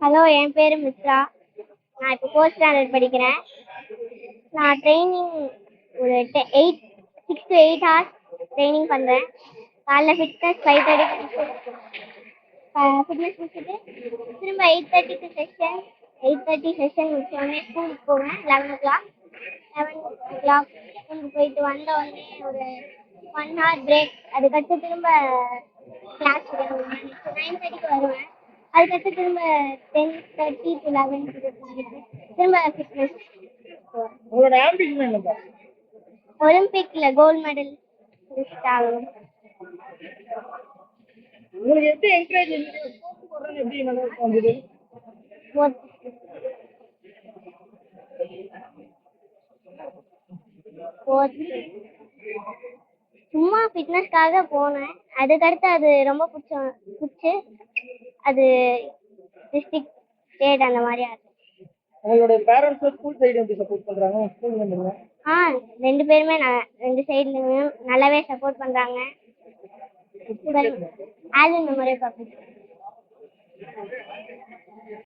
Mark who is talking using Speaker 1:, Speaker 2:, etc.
Speaker 1: Hello என் பேர் மித்ரா. நான் இப்போ ஃபோர்த் ஸ்டாண்டர்ட் படிக்கிறேன். நான் ட்ரைனிங் ஒரு டெ eight six to eight hours training பண்ணுறேன் காலைல ஃபிட்னஸ் ஃபைவ் தேர்ட்டி ஃபிட்னஸ் முடிச்சுட்டு திரும்ப எயிட் தேர்ட்டிக்கு செஷன் எயிட் தேர்ட்டி செஷன் முடிச்சோடனே ஸ்கூலுக்கு போவேன். Eleven o'clock eleven o'clock ஸ்கூலுக்கு போயிட்டு வந்த உடனே ஒரு ஒன் ஹவர் பிரேக் அதுக்கடுத்து திரும்ப கிளாஸ் நைன் தேர்ட்டிக்கு வருவேன். அதுக்கடுத்து திரும்ப டென் தேர்ட்டி டு லெவன் திரும்ப ஃபிட்னஸ்
Speaker 2: உங்களோட ஆம்பிஷன் என்னப்பா?
Speaker 1: ஒலிம்பிக்கில் கோல்டு மெடல் ஆகணும்.
Speaker 2: உங்களுக்கு எப்படி என்கரேஜ் நல்லா வந்தது
Speaker 1: சும்மா ஃபிட்னஸ்க்காக போனேன். அதுக்கடுத்து அது ரொம்ப பிடிச்ச பிடிச்சி. அது டிஸ்ட்ரிக்ட் ஸ்டேட் அந்த மாதிரி ஆச்சு
Speaker 2: உங்களோட பேரண்ட்ஸ் ஸ்கூல் சைடு எப்படி சப்போர்ட் பண்றாங்க? ஸ்கூல் மெம்பருங்க
Speaker 1: ஆ ரெண்டு பேருமே நான் ரெண்டு சைட்லையும் நல்லாவே சப்போர்ட் பண்ணுறாங்க ஆல்வின் மெமோரியல் பப்ளிக்